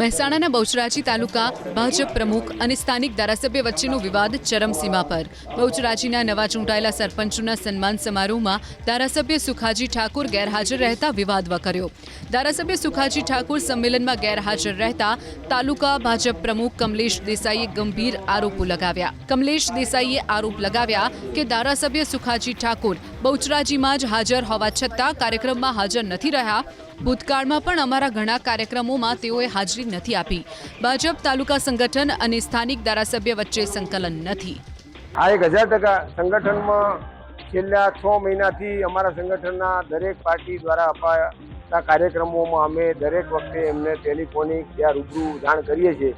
મહેસાણાના બહુચરાજી તાલુકા ભાજપ પ્રમુખ અને સ્થાનિક ધારાસભ્ય વચ્ચેનો વિવાદ ચરમસીમા પર. બહુચરાજીના નવા ચૂંટાયેલા સરપંચોના સન્માન સમારોહમાં ધારાસભ્ય સુખાજી ઠાકુર ગેરહાજર રહેતા વિવાદ વકર્યો. ધારાસભ્ય સુખાજી ઠાકુર સંમેલનમાં ગેરહાજર રહેતા તાલુકા ભાજપ પ્રમુખ કમલેશ દેસાઈએ ગંભીર આરોપો લગાવ્યા. કમલેશ દેસાઈએ આરોપ લગાવ્યા કે ધારાસભ્ય સુખાજી ઠાકુર બહુચરાજીમાં જ હાજર હોવા છતાં કાર્યક્રમમાં હાજર નથી રહ્યા. ભૂતકાળમાં પણ અમારા ઘણા કાર્યક્રમોમાં તેઓએ હાજરી નથી આપી. ભાજપ તાલુકા સંગઠન અને સ્થાનિક ધારાસભ્ય વચ્ચે સંકલન નથી. આ એક હજાર ટકા સંગઠનમાં છેલ્લા છ મહિનાથી અમારા સંગઠનના દરેક પાર્ટી દ્વારા અપાતા કાર્યક્રમોમાં અમે દરેક વખતે એમને ટેલિફોનિક યા રૂબરૂ જાણ કરીએ છીએ.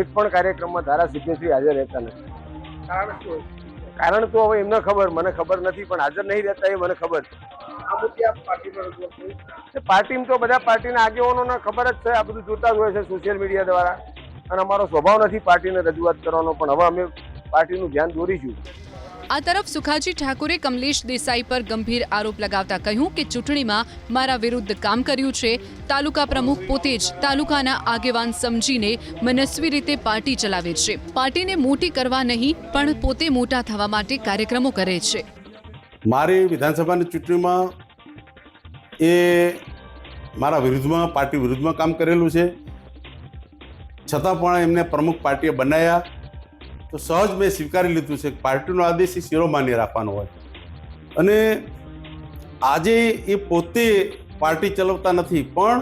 એક પણ કાર્યક્રમમાં ધારાસભ્યશ્રી હાજર રહેતા નથી. કારણ તો હવે એમને ખબર મને ખબર નથી પણ હાજર નહીં રહેતા એ મને ખબર છે. પાર્ટીમાં તો બધા પાર્ટીના આગેવાનોને ખબર જ છે આ બધું જોતા જ હોય છે સોશિયલ મીડિયા દ્વારા. અને અમારો સ્વભાવ નથી પાર્ટીને રજૂઆત કરવાનો પણ હવે અમે પાર્ટીનું ધ્યાન દોરીશું. આ તરફ સુખાજી ઠાકુરે કમલેશ દેસાઈ પર ગંભીર આરોપ લગાવતા કહ્યું કે ચૂંટણીમાં મારા વિરુદ્ધ કામ કર્યું છે. તાલુકા પ્રમુખ પોતે જ તાલુકાના આગેવાન સમજીને મનસ્વી રીતે પાર્ટી ચલાવે છે. પાર્ટીને મોટી કરવા નહીં, પણ પોતે મોટા થવા માટે કાર્યક્રમો કરે છે. મારી વિધાનસભાની ચૂંટણીમાં એ મારા વિરુદ્ધમાં, પાર્ટી વિરુદ્ધમાં કામ કરેલું છે. છતાં પણ એમને પ્રમુખ પાર્ટીએ બનાવ્યા તો સહજ મેં સ્વીકારી લીધું છે પાર્ટીનો આદેશ એ શિરોમાન્ય રાખવાનો હોય. અને આજે એ પોતે પાર્ટી ચલાવતા નથી, પણ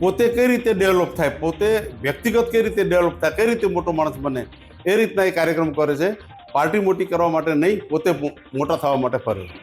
પોતે કઈ રીતે ડેવલપ થાય, પોતે વ્યક્તિગત કઈ રીતે ડેવલપ થાય, કઈ રીતે મોટો માણસ બને, એ રીતના એ કાર્યક્રમ કરે છે. પાર્ટી મોટી કરવા માટે નહીં, પોતે મોટા થવા માટે ફરે